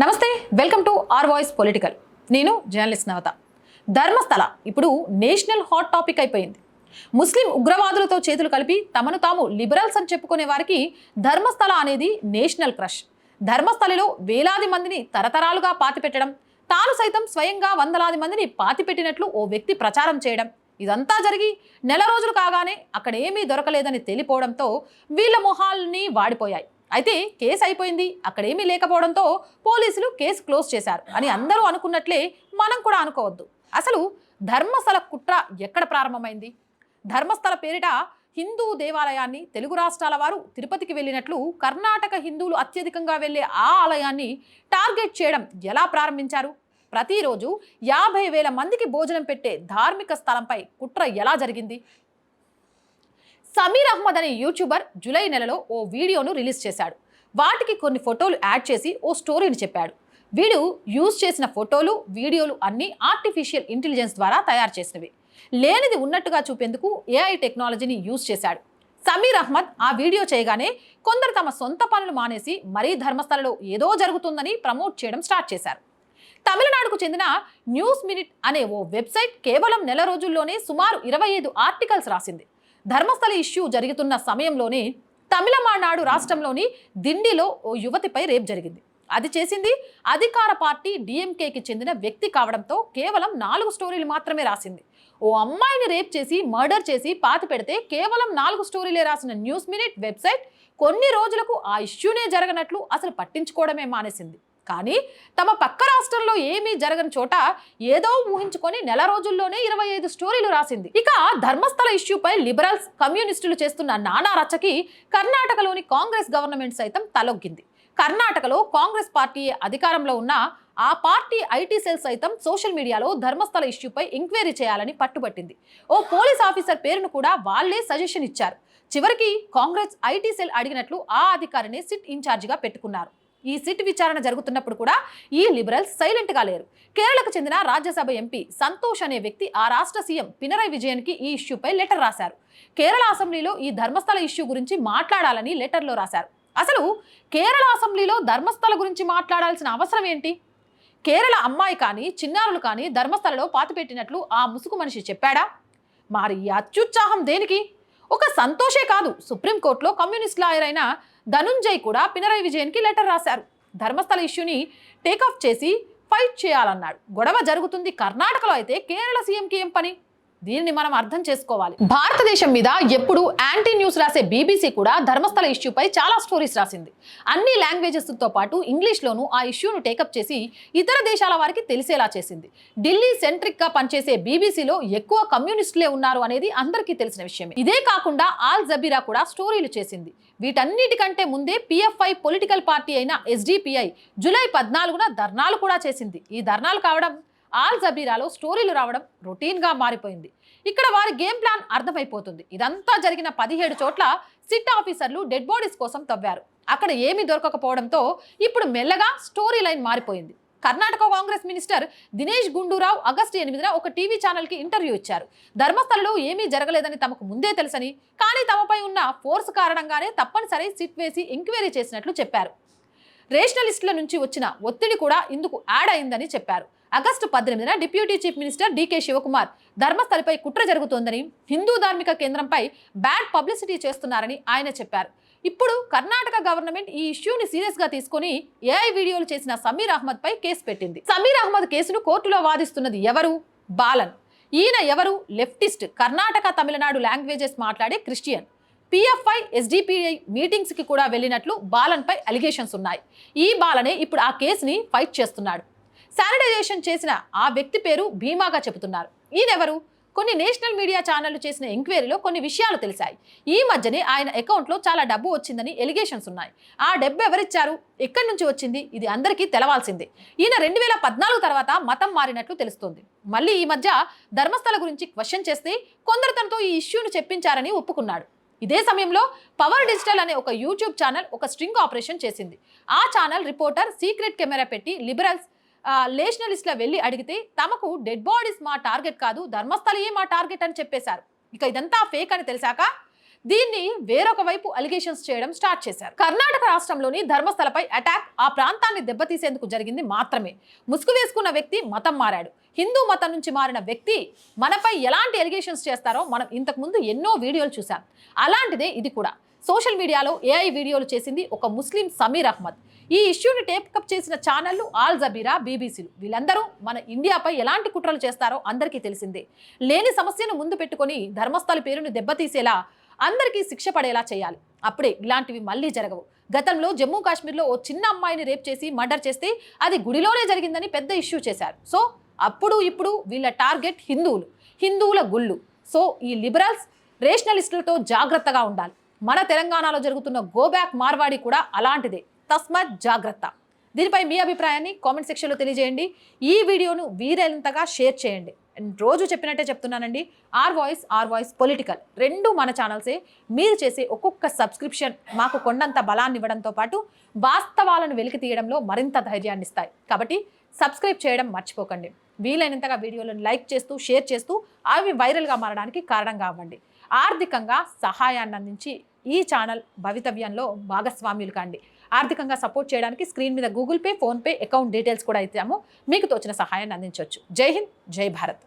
నమస్తే welcome to R voice political. నేను journalist Navata. Dharmasthala ఇప్పుడు నేషనల్ హాట్ టాపిక్ అయిపోయింది. ముస్లిం ఉగ్రవాదులతో చేతులు కలిపి తమను తాము లిబరల్స్ అని చెప్పుకునే వారికి ధర్మస్థల అనేది నేషనల్ క్రష్. ధర్మస్థలిలో వేలాది మందిని తరతరాలుగా పాతిపెట్టడం తాను సైతం స్వయంగా వందలాది మందిని పాతిపెట్టినట్లు ఓ వ్యక్తి ప్రచారం చేయడం ఇదంతా జరిగి నెల రోజులు కాగానే అక్కడ ఏమీ దొరకలేదని తేలిపోవడంతో వీళ్ళ మొహాల్ని వాడిపోయాయి. అయితే కేసు అయిపోయింది. అక్కడేమీ లేకపోవడంతో పోలీసులు కేసు క్లోజ్ చేశారు. అని అందరూ అనుకున్నట్లే మనం కూడా అనుకోవద్దు. అసలు ధర్మస్థల కుట్ర ఎక్కడ ప్రారంభమైంది? ధర్మస్థల పేరిట హిందూ దేవాలయాన్ని తెలుగు రాష్ట్రాల వారు తిరుపతికి వెళ్ళినట్లు కర్ణాటక హిందువులు అత్యధికంగా వెళ్ళే ఆ ఆలయాన్ని టార్గెట్ చేయడం ఎలా ప్రారంభించారు? ప్రతిరోజు యాభై వేల మందికి భోజనం పెట్టే ధార్మిక స్థలంపై కుట్ర ఎలా జరిగింది? సమీర్ అహ్మద్ అనే యూట్యూబర్ జూలై నెలలో ఓ వీడియోను రిలీజ్ చేశాడు. వాటికి కొన్ని ఫోటోలు యాడ్ చేసి ఓ స్టోరీని చెప్పాడు. వీడు యూజ్ చేసిన ఫోటోలు వీడియోలు అన్నీ ఆర్టిఫిషియల్ ఇంటెలిజెన్స్ ద్వారా తయారు చేసినవి. లేనిది ఉన్నట్టుగా చూపేందుకు ఏఐ టెక్నాలజీని యూజ్ చేశాడు. సమీర్ అహ్మద్ ఆ వీడియో చేయగానే కొందరు తమ సొంత పనులు మానేసి మరీ ధర్మస్థలలో ఏదో జరుగుతుందని ప్రమోట్ చేయడం స్టార్ట్ చేశారు. తమిళనాడుకు చెందిన న్యూస్ మినిట్ అనే ఓ వెబ్సైట్ కేవలం నెల రోజుల్లోనే సుమారు ఇరవై ఐదు ఆర్టికల్స్ రాసింది. ధర్మస్థల ఇష్యూ జరుగుతున్న సమయంలోనే తమిళనాడు రాష్ట్రంలోని దిండిలో ఓ యువతిపై రేప్ జరిగింది. అది చేసింది అధికార పార్టీ డిఎంకేకి చెందిన వ్యక్తి కావడంతో కేవలం నాలుగు స్టోరీలు మాత్రమే రాసింది. ఓ అమ్మాయిని రేప్ చేసి మర్డర్ చేసి పాతి పెడితే కేవలం నాలుగు స్టోరీలే రాసిన న్యూస్ మినిట్ వెబ్సైట్ కొన్ని రోజులకు ఆ ఇష్యూనే జరగనట్లు అసలు పట్టించుకోవడమే మానేసింది. కానీ తమ పక్క రాష్ట్రంలో ఏమీ జరగని చోట ఏదో ఊహించుకొని నెల రోజుల్లోనే ఇరవై ఐదు స్టోరీలు రాసింది. ఇక ధర్మస్థల ఇష్యూపై లిబరల్స్ కమ్యూనిస్టులు చేస్తున్న నానా రచ్చకి కర్ణాటకలోని కాంగ్రెస్ గవర్నమెంట్ సైతం తలొగ్గింది. కర్ణాటకలో కాంగ్రెస్ పార్టీ అధికారంలో ఉన్న ఆ పార్టీ ఐటీ సెల్ సైతం సోషల్ మీడియాలో ధర్మస్థల ఇష్యూపై ఎంక్వైరీ చేయాలని పట్టుబట్టింది. ఓ పోలీస్ ఆఫీసర్ పేరును కూడా వాళ్ళే సజెషన్ ఇచ్చారు. చివరికి కాంగ్రెస్ ఐటీ సెల్ అడిగినట్లు ఆ అధికారిని సిట్ ఇన్ఛార్జిగా పెట్టుకున్నారు. ఈ సిట్ విచారణ జరుగుతున్నప్పుడు కూడా ఈ లిబరల్స్ సైలెంట్గా లేరు. కేరళకు చెందిన రాజ్యసభ ఎంపీ సంతోష్ అనే వ్యక్తి ఆ రాష్ట్ర సీఎం పినరయ్ విజయన్కి ఈ ఇష్యూపై లెటర్ రాశారు. కేరళ అసెంబ్లీలో ఈ ధర్మస్థల ఇష్యూ గురించి మాట్లాడాలని లెటర్లో రాశారు. అసలు కేరళ అసెంబ్లీలో ధర్మస్థల గురించి మాట్లాడాల్సిన అవసరం ఏంటి? కేరళ అమ్మాయి కానీ చిన్నారులు కానీ ధర్మస్థలలో పాతిపెట్టినట్లు ఆ ముసుగు మనిషి చెప్పాడా? మరి అత్యుత్సాహం దేనికి? ఒక సంతోషే కాదు. సుప్రీంకోర్టులో కమ్యూనిస్ట్ లాయర్ అయిన ధనుంజయ్ కూడా పినరయ్ విజయన్కి లెటర్ రాశారు. ధర్మస్థల ఇష్యూని టేకాఫ్ చేసి ఫైట్ చేయాలన్నాడు. గొడవ జరుగుతుంది కర్ణాటకలో అయితే కేరళ సీఎంకి ఏం పని? దీనిని మనం అర్థం చేసుకోవాలి. భారతదేశం మీద ఎప్పుడు యాంటీ న్యూస్ రాసే బీబీసీ కూడా ధర్మస్థల ఇష్యూపై చాలా స్టోరీస్ రాసింది. అన్ని లాంగ్వేజెస్తో పాటు ఇంగ్లీష్లోనూ ఆ ఇష్యూను టేకప్ చేసి ఇతర దేశాల వారికి తెలిసేలా చేసింది. ఢిల్లీ సెంట్రిక్గా పనిచేసే బీబీసీలో ఎక్కువ కమ్యూనిస్టులే ఉన్నారు అనేది అందరికీ తెలిసిన విషయమే. ఇదే కాకుండా ఆల్ జబీరా కూడా స్టోరీలు చేసింది. వీటన్నిటికంటే ముందే పిఎఫ్ఐ పొలిటికల్ పార్టీ అయిన ఎస్డిపిఐ జూలై పద్నాలుగున ధర్నాలు కూడా చేసింది. ఈ ధర్నాలు కావడం ఆల్ జబీరాలో స్టోరీలు రావడం రొటీన్గా మారిపోయింది. ఇక్కడ వారి గేమ్ ప్లాన్ అర్థమైపోతుంది. ఇదంతా జరిగిన పదిహేడు చోట్ల సిట్ ఆఫీసర్లు డెడ్ బాడీస్ కోసం తవ్వారు. అక్కడ ఏమీ దొరకకపోవడంతో ఇప్పుడు మెల్లగా స్టోరీ లైన్ మారిపోయింది. కర్ణాటక కాంగ్రెస్ మినిస్టర్ దినేష్ గుండూరావు ఆగస్టు ఎనిమిదిన ఒక టీవీ ఛానల్కి ఇంటర్వ్యూ ఇచ్చారు. ధర్మస్థలలో ఏమీ జరగలేదని తమకు ముందే తెలుసని కానీ తమపై ఉన్న ఫోర్స్ కారణంగానే తప్పనిసరి సిట్ వేసి ఎంక్వైరీ చేసినట్లు చెప్పారు. రేషనలిస్టుల నుంచి వచ్చిన ఒత్తిడి కూడా ఇందుకు యాడ్ అయిందని చెప్పారు. ఆగస్టు పద్దెనిమిదిన deputy chief minister DK Shivakumar ధర్మస్థలిపై కుట్ర జరుగుతోందని హిందూ ధార్మిక కేంద్రంపై బ్యాడ్ పబ్లిసిటీ చేస్తున్నారని ఆయన చెప్పారు. ఇప్పుడు కర్ణాటక గవర్నమెంట్ ఈ ఇష్యూని సీరియస్గా తీసుకొని ఏఐ వీడియోలు చేసిన సమీర్ అహ్మద్ పై కేసు పెట్టింది. సమీర్ అహ్మద్ కేసును కోర్టులో వాదిస్తున్నది ఎవరు? బాలన్. ఈయన ఎవరు? లెఫ్టిస్ట్ కర్ణాటక తమిళనాడు లాంగ్వేజెస్ మాట్లాడే క్రిస్టియన్. పిఎఫ్ఐ ఎస్డిపిఐ మీటింగ్స్కి కూడా వెళ్ళినట్లు బాలన్పై అలిగేషన్స్ ఉన్నాయి. ఈ బాలనే ఇప్పుడు ఆ కేసుని ఫైట్ చేస్తున్నాడు. శానిటైజేషన్ చేసిన ఆ వ్యక్తి పేరు భీమాగా చెబుతున్నారు. ఈయనెవరు? కొన్ని నేషనల్ మీడియా ఛానళ్ళు చేసిన ఎంక్వైరీలో కొన్ని విషయాలు తెలిసాయి. ఈ మధ్యనే ఆయన అకౌంట్లో చాలా డబ్బు వచ్చిందని ఎలిగేషన్స్ ఉన్నాయి. ఆ డబ్బు ఎవరిచ్చారు? ఎక్కడి నుంచి వచ్చింది? ఇది అందరికీ తెలవాల్సిందే. ఈయన రెండు వేల పద్నాలుగు తర్వాత మతం మారినట్లు తెలుస్తోంది. మళ్ళీ ఈ మధ్య ధర్మస్థల గురించి క్వశ్చన్ చేస్తే కొందరు తనతో ఈ ఇష్యూను చెప్పించారని ఒప్పుకున్నాడు. ఇదే సమయంలో పవర్ డిజిటల్ అనే ఒక యూట్యూబ్ ఛానల్ ఒక స్ట్రింగ్ ఆపరేషన్ చేసింది. ఆ ఛానల్ రిపోర్టర్ సీక్రెట్ కెమెరా పెట్టి లిబరల్స్ లేషనలిస్ట్లో వెళ్ళి అడిగితే తమకు డెడ్ బాడీస్ మా టార్గెట్ కాదు ధర్మస్థలయే మా టార్గెట్ అని చెప్పేశారు. ఇక ఇదంతా ఫేక్ అని తెలిసాక దీన్ని వేరొక వైపు అలిగేషన్స్ చేయడం స్టార్ట్ చేశారు. కర్ణాటక రాష్ట్రంలోని ధర్మస్థలపై అటాక్ ఆ ప్రాంతాన్ని దెబ్బతీసేందుకు జరిగింది మాత్రమే. ముసుగు వేసుకున్న వ్యక్తి మతం మారాడు. హిందూ మతం నుంచి మారిన వ్యక్తి మనపై ఎలాంటి ఎలిగేషన్స్ చేస్తారో మనం ఇంతకుముందు ఎన్నో వీడియోలు చూసాం అలాంటిదే ఇది కూడా. సోషల్ మీడియాలో ఏఐ వీడియోలు చేసింది ఒక ముస్లిం సమీర్ అహ్మద్. ఈ ఇష్యూని టేప్కప్ చేసిన ఛానళ్ళు ఆల్ జబీరా బీబీసీలు. వీళ్ళందరూ మన ఇండియాపై ఎలాంటి కుట్రలు చేస్తారో అందరికీ తెలిసిందే. లేని సమస్యను ముందు పెట్టుకొని ధర్మస్థల పేరును దెబ్బతీసేలా అందరికీ శిక్ష పడేలా చేయాలి. అప్పుడే ఇలాంటివి మళ్ళీ జరగవు. గతంలో జమ్మూ కాశ్మీర్లో ఓ చిన్న అమ్మాయిని రేప్ చేసి మర్డర్ చేస్తే అది గుడిలోనే జరిగిందని పెద్ద ఇష్యూ చేశారు. సో అప్పుడు ఇప్పుడు వీళ్ళ టార్గెట్ హిందువులు హిందువుల గుళ్ళు. సో ఈ లిబరల్స్ రేషనలిస్టులతో జాగ్రత్తగా ఉండాలి. మన తెలంగాణలో జరుగుతున్న గోబ్యాక్ మార్వాడి కూడా అలాంటిదే. తస్మాత్ జాగ్రత్త. దీనిపై మీ అభిప్రాయాన్ని కామెంట్ సెక్షన్లో తెలియజేయండి. ఈ వీడియోను వీరైనంతగా షేర్ చేయండి. అండ్ రోజు చెప్పినట్టే చెప్తున్నానండి R voice R voice political రెండు మన ఛానల్సే. మీరు చేసే ఒక్కొక్క సబ్స్క్రిప్షన్ మాకు కొండంత బలాన్ని ఇవ్వడంతో పాటు వాస్తవాలను వెలికి తీయడంలో మరింత ధైర్యాన్ని ఇస్తాయి. కాబట్టి సబ్స్క్రైబ్ చేయడం మర్చిపోకండి. వీలైనంతగా వీడియోలను లైక్ చేస్తూ షేర్ చేస్తూ అవి వైరల్గా మారడానికి కారణంగా అవ్వండి. ఆర్థికంగా సహాయాన్ని అందించి ఈ ఛానల్ భవితవ్యంలో భాగస్వామ్యులు కండి. ఆర్థికంగా సపోర్ట్ చేయడానికి స్క్రీన్ మీద Google Pay PhonePe account details కూడా ఇచ్చాము. మీకు తోచిన సహాయాన్ని అందించవచ్చు. జై హింద్ జై భారత్.